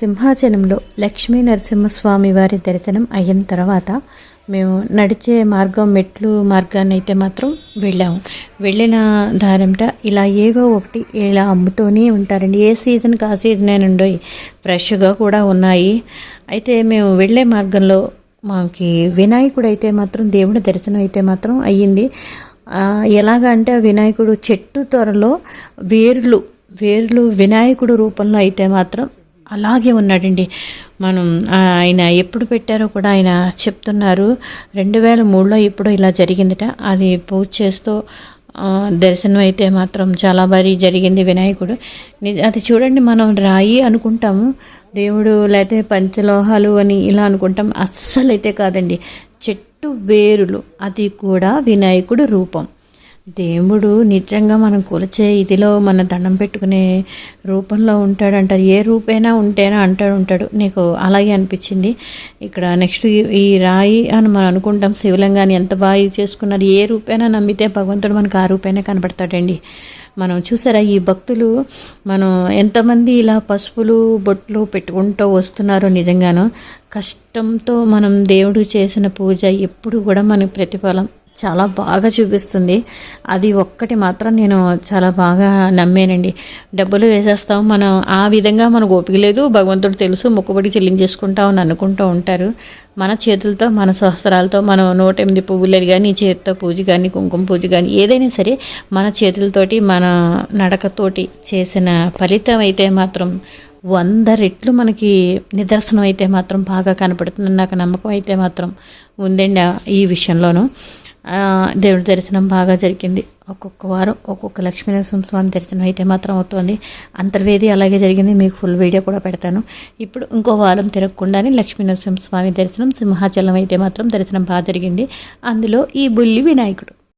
సింహాచలంలో లక్ష్మీ నరసింహస్వామి వారి దర్శనం అయిన తర్వాత మేము నడిచే మార్గం మెట్లు మార్గాన్ని అయితే మాత్రం వెళ్ళాము. వెళ్ళిన దారంట ఇలా ఏవో ఒకటి ఇలా అమ్ముతూనే ఉంటారండి. ఏ సీజన్కి ఆ సీజన్ ఉండవు ఫ్రెష్గా కూడా ఉన్నాయి. అయితే మేము వెళ్ళే మార్గంలో మాకి వినాయకుడు అయితే మాత్రం దేవుడి దర్శనం అయితే మాత్రం అయ్యింది. ఆ, ఎలాగ అంటే ఆ వినాయకుడు చెట్టు త్వరలో వేర్లు వేర్లు వినాయకుడు రూపంలో అయితే మాత్రం అలాగే ఉన్నాడండి. మనం ఆయన ఎప్పుడు పెట్టారో కూడా ఆయన చెప్తున్నారు. రెండు వేల మూడులో ఇప్పుడు ఇలా జరిగిందట. అది పూజ చేస్తూ దర్శనం అయితే మాత్రం చాలా భారీ జరిగింది వినాయకుడు. అది చూడండి మనం రాయి అనుకుంటాము. దేవుడు లేకపోతే పంచలోహాలు అని ఇలా అనుకుంటాం. అస్సలు అయితే కాదండి. చెట్టు వేరులు అది కూడా వినాయకుడు రూపం. దేవుడు నిజంగా మనం కొలిచే ఇదిలో మన దండం పెట్టుకునే రూపంలో ఉంటాడంటారు. ఏ రూపైనా ఉంటేనా అంటాడు ఉంటాడు. నీకు అలాగే అనిపించింది. ఇక్కడ నెక్స్ట్ ఈ- ఈ రాయి అని మనం అనుకుంటాం. శివలింగాన్ని ఎంత బాగా చేసుకున్నారు. ఏ రూపైనా నమ్మితే భగవంతుడు మనకు ఆ రూపైనా కనబడతాడండి. మనం చూసారా ఈ భక్తులు మనం ఎంతమంది ఇలా పసుపులు బొట్లు పెట్టుకుంటూ వస్తున్నారో నిజంగాను. కష్టంతో మనం దేవుడు చేసిన పూజ ఎప్పుడు కూడా మనకు ప్రతిఫలం. చాలా బాగా చూపిస్తుంది. అది ఒక్కటి మాత్రం నేను చాలా బాగా నమ్మానండి. డబ్బులు వేసేస్తాం. మనం ఆ విధంగా మనకు ఓపిక లేదు. భగవంతుడు తెలుసు మొక్కుబడి చెల్లించేసుకుంటాం అని అనుకుంటూ ఉంటారు. మన చేతులతో మన సహస్రాలతో మనం నూట ఎనిమిది పువ్వులు కానీ చేతితో పూజ కానీ కుంకుమ పూజ కానీ ఏదైనా సరే మన చేతులతోటి మన నడకతోటి చేసిన ఫలితం అయితే మాత్రం వంద రెట్లు మనకి నిదర్శనం అయితే మాత్రం బాగా కనపడుతుంది నాకు నమ్మకం అయితే మాత్రం ఉందండి ఈ విషయంలోనూ. దేవుడి దర్శనం బాగా జరిగింది. ఒక్కొక్క వారం ఒక్కొక్క లక్ష్మీనరసింహ స్వామి దర్శనం అయితే మాత్రం అవుతుంది. అంతర్వేది అలాగే జరిగింది. మీకు ఫుల్ వీడియో కూడా పెడతాను. ఇప్పుడు ఇంకో వారం తిరగకుండానే లక్ష్మీనరసింహ స్వామి దర్శనం సింహాచలం అయితే మాత్రం దర్శనం బాగా జరిగింది. అందులో ఈ బుల్లి వినాయకుడు.